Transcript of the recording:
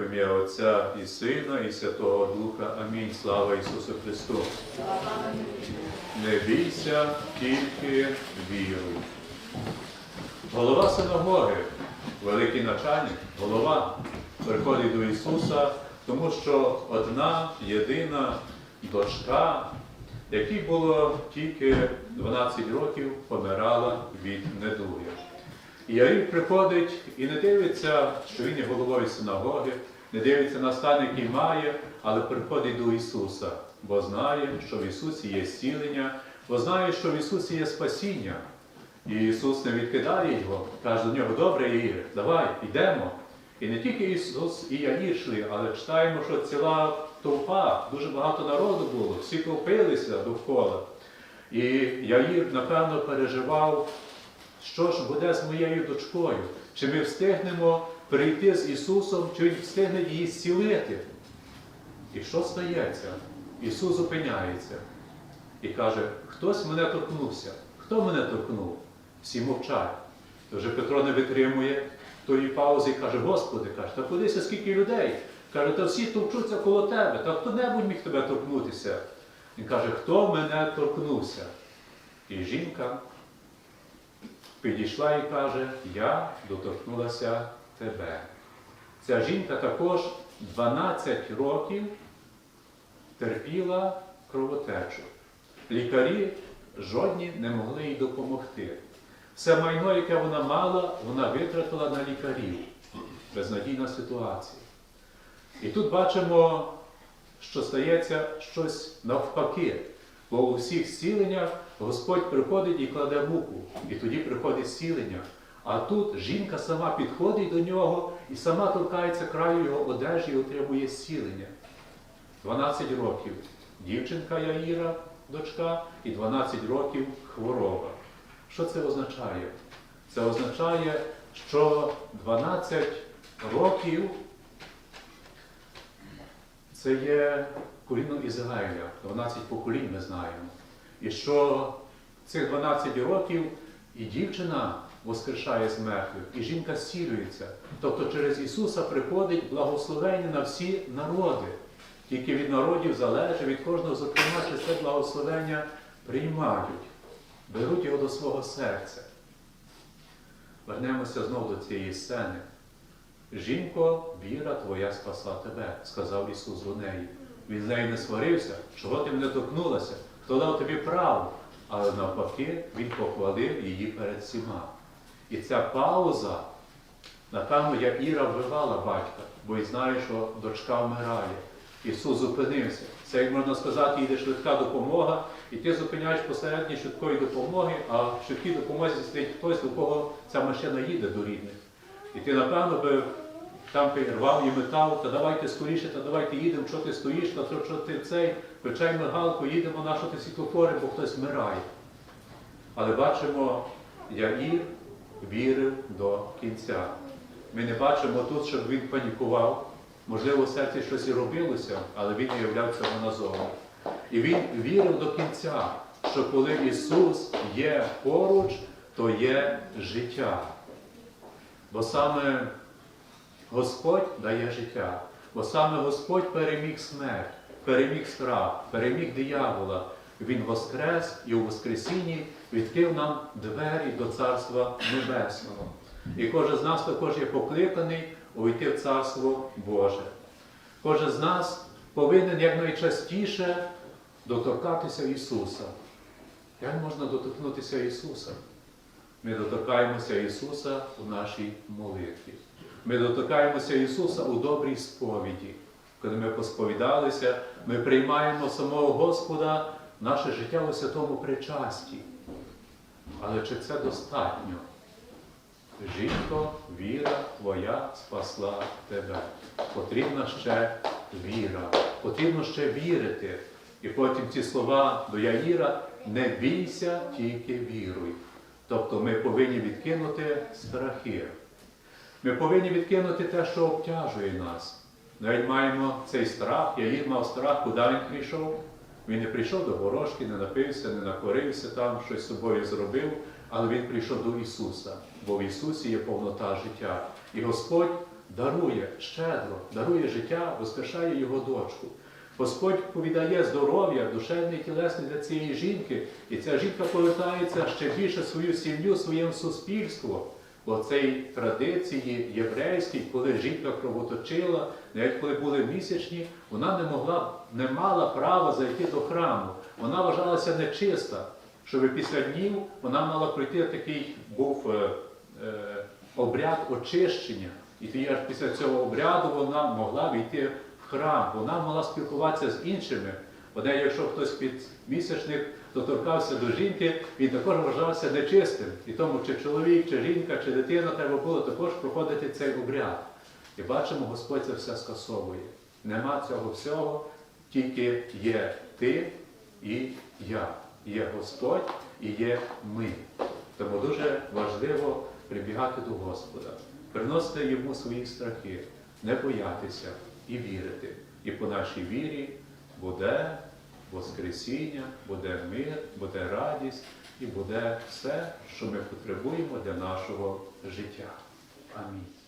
В ім'я Отця і Сина, і Святого Духа. Амінь. Слава Ісусу Христу. Не бійся, тільки віруй. Голова синагоги, великий начальник, голова, приходить до Ісуса, тому що одна єдина дочка, якій було тільки 12 років, помирала від недуги. І Ярів приходить і не дивиться, що він є головою синагоги, не дивиться на стан, який має, але приходить до Ісуса, бо знає, що в Ісусі є зцілення, бо знає, що в Ісусі є спасіння. І Ісус не відкидає його, каже до нього, добре, Ігор, давай, йдемо. І не тільки Ісус і Яїр йшли, але читаємо, що ціла товпа, дуже багато народу було, всі толпилися довкола. І Яїр, напевно, переживав, що ж буде з моєю дочкою? Чи ми встигнемо прийти з Ісусом, чи Він встигне її зцілити? І що стається? Ісус зупиняється і каже, хтось мене торкнувся. Хто мене торкнув? Всі мовчать. То вже Петро не витримує тої паузи і каже, Господи, каже, та подивися, скільки людей. Каже, та всі товчуться коло тебе, та хто-небудь міг тебе торкнутися. Він каже, хто мене торкнувся? І жінка підійшла і каже, я доторкнулася тебе. Ця жінка також 12 років терпіла кровотечу. Лікарі жодні не могли їй допомогти. Все майно, яке вона мала, вона витратила на лікарів. Безнадійна ситуація. І тут бачимо, що стається щось навпаки. Бо у всіх зціленнях Господь приходить і кладе муку, і тоді приходить зцілення. А тут жінка сама підходить до нього і сама торкається краю його одежі і отримує зцілення. 12 років дівчинка Яїра, дочка, і 12 років хвороба. Що це означає? Це означає, що 12 років це є коліно Ізраїля, 12 поколінь ми знаємо. І що цих 12 років і дівчина воскрешає з мертвих, і жінка зцілюється. Тобто через Ісуса приходить благословення на всі народи. Тільки від народів залежить, від кожного, зокрема, чи це благословення приймають, беруть його до свого серця. Вернемося знову до цієї сцени. Жінко, віра твоя спасла тебе, сказав Ісус до неї. Він з нею не сварився, чого ти мене торкнулася, хто дав тобі право. Але навпаки, Він похвалив її перед всіма. І ця пауза, напевно, як Іра вбивала батька, бо й знає, що дочка вмирає. Ісус зупинився. Це, як можна сказати, йде швидка допомога, і ти зупиняєш посередні швидкої допомоги, а в швидкій допомозі стоїть хтось, до кого ця машина їде до рідних. І ти, напевно, би там рвав і метал, та давайте скоріше, та давайте їдемо, що ти стоїш, та що ти цей, включай мигалку, їдемо на що ти світлофори, бо хтось вмирає. Але бачимо, Яїр вірив до кінця. Ми не бачимо тут, щоб він панікував. Можливо, в серці щось і робилося, але він не являв цього назовні. І він вірив до кінця, що коли Ісус є поруч, то є життя. Бо саме Господь дає життя, бо саме Господь переміг смерть, переміг страх, переміг диявола. Він воскрес і у Воскресінні відкрив нам двері до Царства Небесного. І кожен з нас також є покликаний увійти в Царство Боже. Кожен з нас повинен якнайчастіше доторкатися Ісуса. Як можна доторкнутися Ісуса? Ми доторкаємося Ісуса у нашій молитві. Ми доторкаємося Ісуса у добрій сповіді. Коли ми посповідалися, ми приймаємо самого Господа наше життя у святому причасті. Але чи це достатньо? Жінко, віра твоя спасла тебе. Потрібна ще віра. Потрібно ще вірити. І потім ці слова до Яїра не бійся, тільки віруй. Тобто ми повинні відкинути страхи. Ми повинні відкинути те, що обтяжує нас. Навіть маємо цей страх, Яїр мав страх, куди він прийшов. Він не прийшов до ворожки, не напився, не накорився там, щось собою зробив, але він прийшов до Ісуса, бо в Ісусі є повнота життя. І Господь дарує щедро, дарує життя, воскрешає його дочку. Господь повідає здоров'я, душевне і тілесне для цієї жінки, і ця жінка повертається ще більше в свою сім'ю, своєму суспільству. Бо цій традиції єврейській, коли жінка кровоточила, навіть коли були місячні, вона не могла, не мала права зайти до храму. Вона вважалася нечиста, щоб після днів вона мала пройти такий був е, е, обряд очищення. І тоді після цього обряду вона могла війти в храм, вона могла спілкуватися з іншими. Бодай, якщо хтось під місячник доторкався до жінки, він також вважався нечистим. І тому, чи чоловік, чи жінка, чи дитина, треба було також проходити цей обряд. І бачимо, Господь це все скасовує. Нема цього всього, тільки є ти і я. Є Господь і є ми. Тому дуже важливо прибігати до Господа, приносити йому свої страхи, не боятися і вірити. І по нашій вірі буде Воскресіння, буде мир, буде радість і буде все, що ми потребуємо для нашого життя. Амінь.